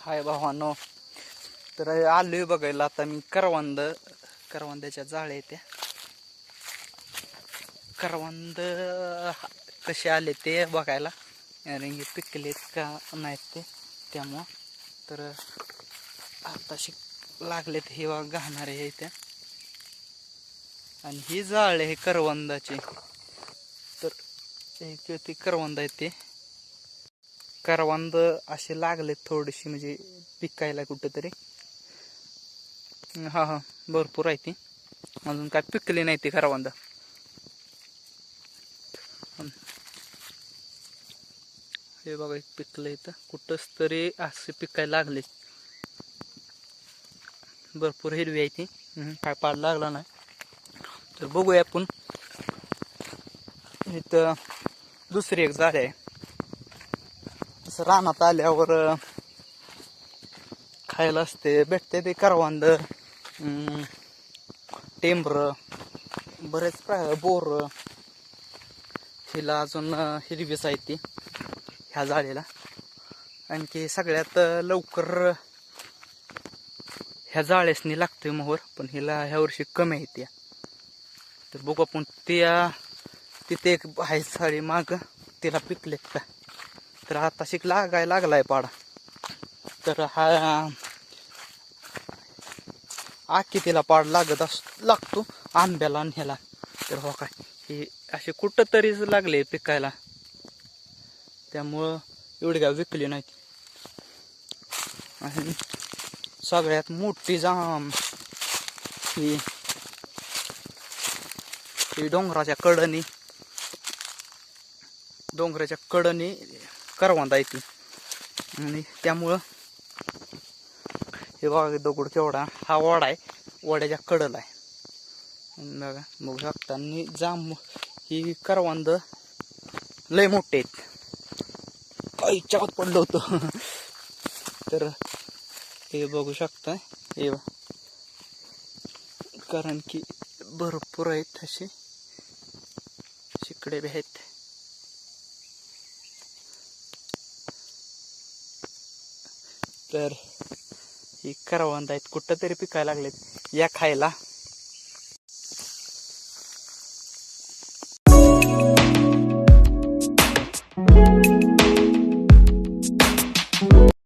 हाय भावानो तर आलोय बघायला आता मी करवंद करवंदाच्या जाळ्या त्या. करवंद कसे आले ते बघायला. आणि हे पिकलेत का नाहीत ते त्यामुळं. तर आता शिक लागलेत हे बघा घालणारे हे त्या. आणि ही जाळे हे करवंदाचे. एक ते करवंद आहे ते. करवंद असे लागलेत थोडीशी म्हणजे पिकायला कुठंतरी. हा हा भरपूर आहे ती. अजून काय पिकले नाही ते करवंद. हे बघा एक पिकलं इथं. कुठंच तरी असे पिकायला लागले भरपूर हिरवी आहे ती. काय पाड लागला नाही. तर बघूया आपण. इथं दुसरी एक झाड आहे. असं रानात आल्यावर खायला असते भेटते ते करवांद टेंबर बरेच बोर हिला अजून हिरवीच आहे ती ह्या झाडेला. आणखी सगळ्यात लवकर ह्या जाळ्यासनी लागतोय मोहर पण हिला ह्या वर्षी कमी आहे त्या तर बघू आपण त्या तिथे एक आहे साडी माग. तिला पिकलेत का तर आता शिक लागायला लागलाय पाडा. तर हा आखी तिला पाड लागत अस लागतो आंब्याला आणि ह्याला. तर हो काय हे असे कुठं तरीच लागले पिकायला. त्यामुळं एवढी काय विकली नाही आणि सगळ्यात मोठी जाम ही ही डोंगराच्या कडनी डोंगराच्या कडनी करवांदा येते. आणि त्यामुळं हे बघा दगड केवढा हा वाडा आहे वड्याच्या कडला आहे. बघा बघू शकता आणि जांब ही करवांद लय मोठे आहेत. काही चावत पडलं होतं. तर हे बघू शकता हे कारण की भरपूर आहेत असे. शिकडे बी आहेत. तर ही करवंद आहेत. कुठं तरी पिकायला लागलेत. या खायला.